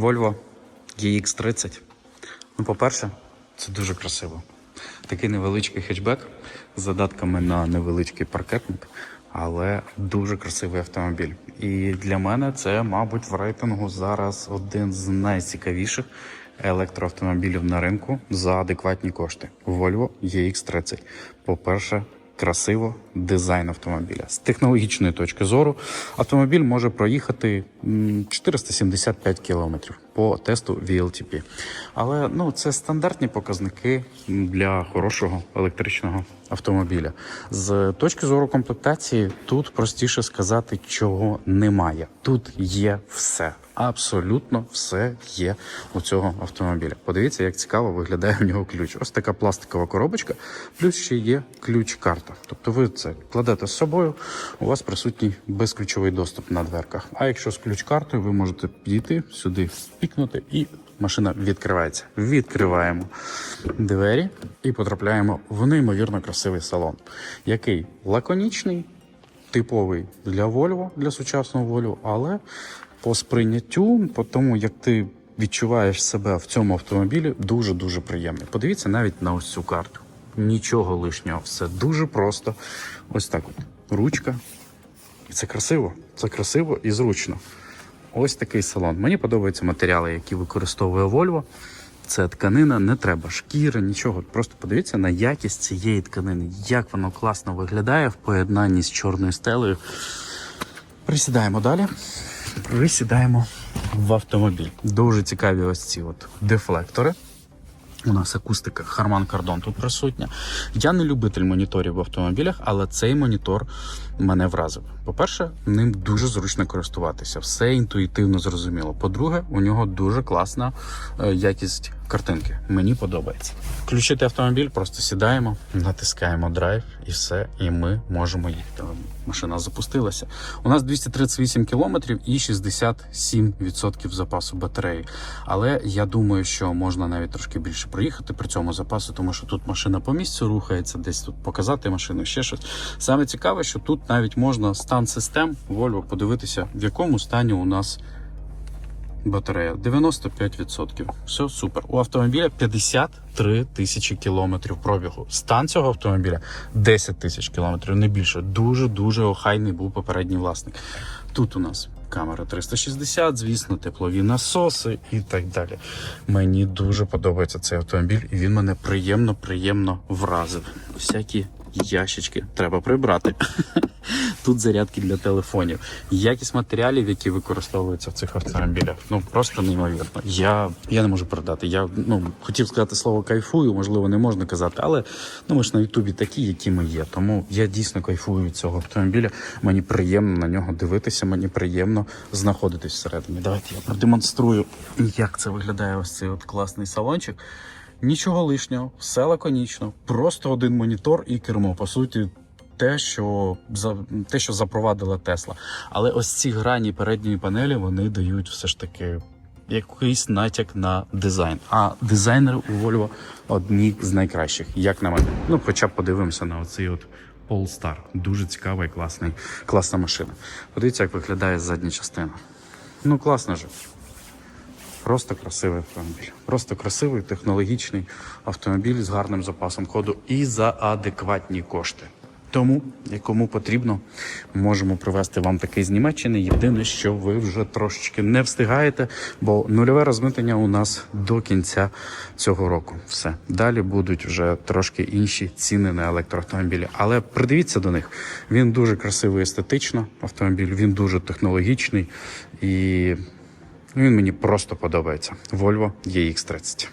Volvo GX30. Ну, по-перше, це дуже красиво. Такий невеличкий хетчбек з задатками на невеличкий паркетник, але дуже красивий автомобіль. І для мене це, мабуть, в рейтингу зараз один з найцікавіших електроавтомобілів на ринку за адекватні кошти. Volvo GX30. По-перше, красиво дизайн автомобіля. З технологічної точки зору автомобіль може проїхати 475 кілометрів по тесту VLTP. Але ну, це стандартні показники для хорошого електричного автомобіля. З точки зору комплектації, тут простіше сказати, чого немає. Тут є все. Абсолютно все є у цього автомобіля. Подивіться, як цікаво виглядає в нього ключ. Ось така пластикова коробочка, плюс ще є ключ-карта. Тобто ви це кладете з собою, у вас присутній безключовий доступ на дверках. А якщо з ключ-картою, ви можете підійти сюди, пікнути і машина відкривається. Відкриваємо двері і потрапляємо в неймовірно красивий салон, який лаконічний, типовий для Volvo, для сучасного Volvo, але по сприйняттю, по тому, як ти відчуваєш себе в цьому автомобілі, дуже-дуже приємний. Подивіться навіть на ось цю карту. Нічого лишнього, все дуже просто. Ось так от. Ручка. І це красиво. Це красиво і зручно. Ось такий салон. Мені подобаються матеріали, які використовує Volvo. Це тканина, не треба шкіра, нічого. Просто подивіться на якість цієї тканини, як воно класно виглядає в поєднанні з чорною стелею. Присідаємо далі. Присідаємо в автомобіль. Дуже цікаві ось ці от дефлектори. У нас акустика Harman Kardon тут присутня. Я не любитель моніторів в автомобілях, але цей монітор мене вразив. По-перше, ним дуже зручно користуватися, все інтуїтивно зрозуміло. По-друге, у нього дуже класна е, якість картинки. Мені подобається. Включити автомобіль, просто сідаємо, натискаємо драйв і все, і ми можемо їхати. Машина запустилася. У нас 238 кілометрів і 67% запасу батареї. Але я думаю, що можна навіть трошки більше проїхати при цьому запасу, тому що тут машина по місцю рухається, десь тут показати машину, ще щось. Саме цікаве, що тут навіть можна стан систем Volvo подивитися, в якому стані у нас батарея. 95%. Все супер. У автомобіля 53 тисячі кілометрів пробігу. Стан цього автомобіля 10 тисяч кілометрів, не більше. Дуже дуже охайний був попередній власник. Тут у нас. Камера 360, звісно, теплові насоси і так далі. Мені дуже подобається цей автомобіль, і він мене приємно, приємно вразив. Всякі ящички треба прибрати. Тут зарядки для телефонів. Якість матеріалів, які використовуються в цих автомобілях, ну просто неймовірно. Я, я не можу передати. Я ну хотів сказати слово кайфую, можливо, не можна казати, але ну ми ж на Ютубі такі, які ми є. Тому я дійсно кайфую від цього автомобіля. Мені приємно на нього дивитися, мені приємно знаходитись всередині. Давайте я продемонструю, як це виглядає ось цей от класний салончик. Нічого лишнього, все лаконічно, просто один монітор і кермо. По суті, те, що те, що запровадила Тесла. Але ось ці грані передньої панелі вони дають все ж таки якийсь натяк на дизайн. А дизайнери у Volvo одні з найкращих, як на мене. Ну, хоча б подивимося на оцей от Polestar. Дуже цікава і класний, класна машина. Подивіться, як виглядає задня частина. Ну, класно же. Просто красивий автомобіль. Просто красивий технологічний автомобіль з гарним запасом ходу і за адекватні кошти. Тому, якому потрібно, можемо привезти вам такий з Німеччини. Єдине, що ви вже трошечки не встигаєте, бо нульове розмитнення у нас до кінця цього року. Все далі будуть вже трошки інші ціни на електроавтомобілі. Але придивіться до них. Він дуже красивий естетично. Автомобіль він дуже технологічний і він мені просто подобається. Volvo EX30.